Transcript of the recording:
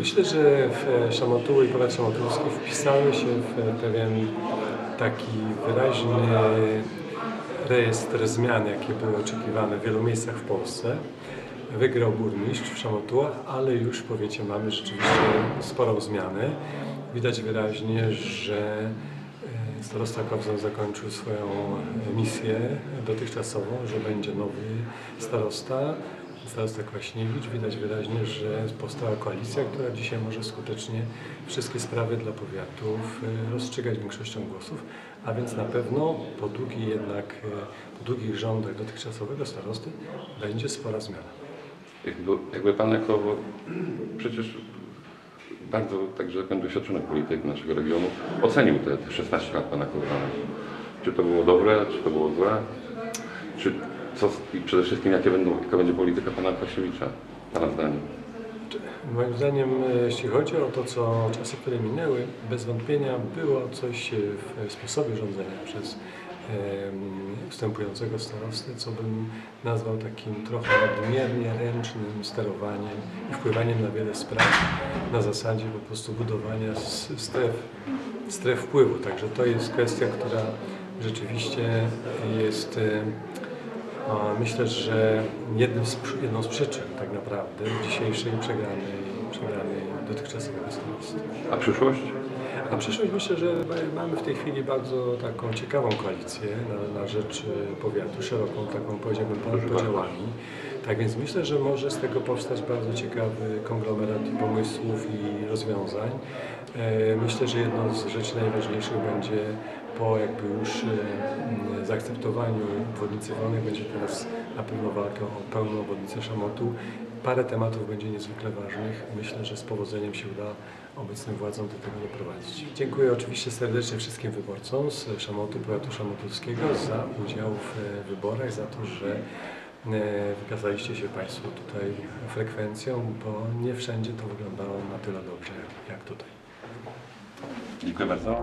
Myślę, że w Szamotuły i powiat szamotowski wpisały się w pewien taki wyraźny rejestr zmian, jakie były oczekiwane w wielu miejscach w Polsce. Wygrał burmistrz w Szamotułach, ale już w powiecie mamy rzeczywiście sporą zmianę. Widać wyraźnie, że e, starosta Kobzon zakończył swoją misję dotychczasową, że będzie nowy starosta. Starosta Kwaśniewicz. Widać wyraźnie, że powstała koalicja, która dzisiaj może skutecznie wszystkie sprawy dla powiatów e, rozstrzygać większością głosów, a więc na pewno po długich jednak, e, po długich rządach dotychczasowego starosty będzie spora zmiana. Jakby, jakby Pan jako przecież bardzo, także tak powiem, doświadczony polityk naszego regionu ocenił te, te 16 lat Pana Kołrana. Czy to było dobre, czy to było złe? Czy co, I przede wszystkim jakie będą, jaka będzie polityka Pana Kwasiewicza, Pana zdaniem? Moim zdaniem, e, jeśli chodzi o to, co czasy, które minęły, bez wątpienia było coś w sposobie rządzenia przez em, wstępującego starostę, co bym nazwał takim trochę nadmiernie ręcznym sterowaniem i wpływaniem na wiele spraw na zasadzie po prostu budowania stref, stref wpływu. Także to jest kwestia, która rzeczywiście jest Myślę, że jednym z, jedną z przyczyn tak naprawdę dzisiejszej przegranej, dotychczasowego stanowiska. A przyszłość? A przyszłość myślę, że ma- mamy w tej chwili bardzo taką ciekawą koalicję na, na rzecz e, powiatu, szeroką taką powiedziałbym podziałami. Tak więc myślę, że może z tego powstać bardzo ciekawy konglomerat i pomysłów i rozwiązań. E, Myślę, że jedną z rzeczy najważniejszych będzie po jakby już e, zaakceptowaniu obwodnicy wolnej będzie teraz na pewno walka o pełną obwodnicę Szamotu. Parę tematów będzie niezwykle ważnych. Myślę, że z powodzeniem się uda obecnym władzom do tego doprowadzić. Dziękuję oczywiście serdecznie wszystkim wyborcom z Szamotu, powiatu szamotowskiego za udział w e, wyborach, za to, że e, wykazaliście się Państwo tutaj frekwencją, bo nie wszędzie to wyglądało na tyle dobrze jak- jak tutaj. Dziękuję bardzo.